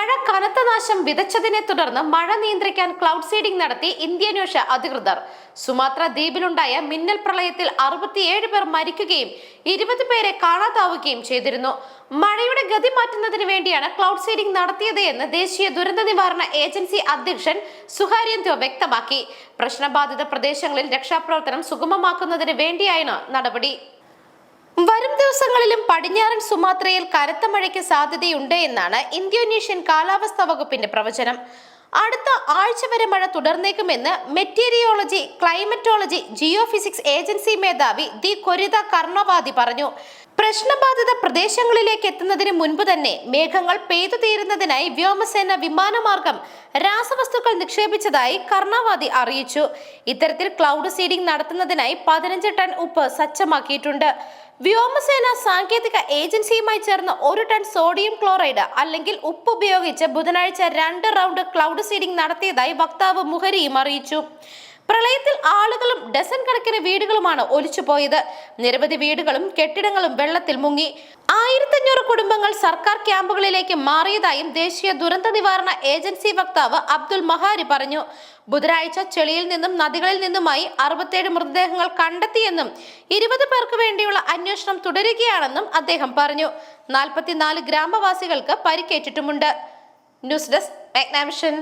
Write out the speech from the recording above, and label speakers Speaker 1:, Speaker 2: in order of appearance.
Speaker 1: മഴ കനത്ത നാശം വിതച്ചതിനെ തുടർന്ന് മഴ നിയന്ത്രിക്കാൻ ക്ലൗഡ് സീഡിംഗ് നടത്തി ഇന്ത്യാന്വേഷ അധികൃതർ. സുമാത്ര ദ്വീപിലുണ്ടായ മിന്നൽ പ്രളയത്തിൽ അറുപത്തിയേഴ് പേർ മരിക്കുകയും ഇരുപത് പേരെ കാണാതാവുകയും ചെയ്തിരുന്നു. മഴയുടെ ഗതി മാറ്റുന്നതിന് വേണ്ടിയാണ് ക്ലൗഡ് സീഡിംഗ് നടത്തിയത് എന്ന് ദേശീയ ദുരന്ത നിവാരണ ഏജൻസി അധ്യക്ഷൻ സുഹാര്യന്തോ വ്യക്തമാക്കി. പ്രശ്നബാധിത പ്രദേശങ്ങളിൽ രക്ഷാപ്രവർത്തനം സുഗമമാക്കുന്നതിന് വേണ്ടിയാണ് നടപടി. വരും ദിവസങ്ങളിലും പടിഞ്ഞാറൻ സുമാത്രയിൽ കനത്ത മഴയ്ക്ക് സാധ്യതയുണ്ട് എന്നാണ് ഇന്തോനേഷ്യൻ കാലാവസ്ഥാ വകുപ്പിന്റെ പ്രവചനം. അടുത്ത ആഴ്ച വരെ മഴ തുടർന്നേക്കുമെന്ന് മെറ്റീരിയോളജി ക്ലൈമറ്റോളജി ജിയോഫിസിക്സ് ഏജൻസി മേധാവി ദി കൊരിത കർണവാദി പറഞ്ഞു. പ്രശ്നബാധിത പ്രദേശങ്ങളിലേക്ക് എത്തുന്നതിന് മുൻപ് തന്നെ മേഘങ്ങൾ പെയ്തു തീരുന്നതിനായി വ്യോമസേന വിമാനമാർഗം രാസവസ്തുക്കൾ നിക്ഷേപിച്ചതായി കർണവാദി അറിയിച്ചു. ഇത്തരത്തിൽ ക്ലൗഡ് സീഡിംഗ് നടത്തുന്നതിനായി പതിനഞ്ച് ടൺ ഉപ്പ് സജ്ജമാക്കിയിട്ടുണ്ട്. വ്യോമസേന സാങ്കേതിക ഏജൻസിയുമായി ചേർന്ന് ഒരു ടൺ സോഡിയം ക്ലോറൈഡ് അല്ലെങ്കിൽ ഉപ്പ് ഉപയോഗിച്ച് ബുധനാഴ്ച രണ്ട് റൗണ്ട് ക്ലൗഡ് സീഡിംഗ് നടത്തിയതായി വക്താവ് മുഹരിയും അറിയിച്ചു. പ്രളയത്തിൽ ആളുകളും ഡസൻ കണക്കിന് വീടുകളുമാണ് ഒലിച്ചുപോയത്. നിരവധി വീടുകളും കെട്ടിടങ്ങളും വെള്ളത്തിൽ മുങ്ങി. ആയിരത്തഞ്ഞൂറ് സർക്കാർ ക്യാമ്പുകളിലേക്ക് മാറിയതായും ദേശീയ ദുരന്ത നിവാരണ ഏജൻസി വക്താവ് അബ്ദുൽ മഹാരി പറഞ്ഞു. ബുധനാഴ്ച ചെളിയിൽ നിന്നും നദികളിൽ നിന്നുമായി അറുപത്തേഴ് മൃതദേഹങ്ങൾ കണ്ടെത്തിയെന്നും ഇരുപത് പേർക്ക് വേണ്ടിയുള്ള അന്വേഷണം തുടരുകയാണെന്നും അദ്ദേഹം പറഞ്ഞു. നാൽപ്പത്തിനാല് ഗ്രാമവാസികൾക്ക് പരിക്കേറ്റിട്ടുമുണ്ട്. News desk Magnavision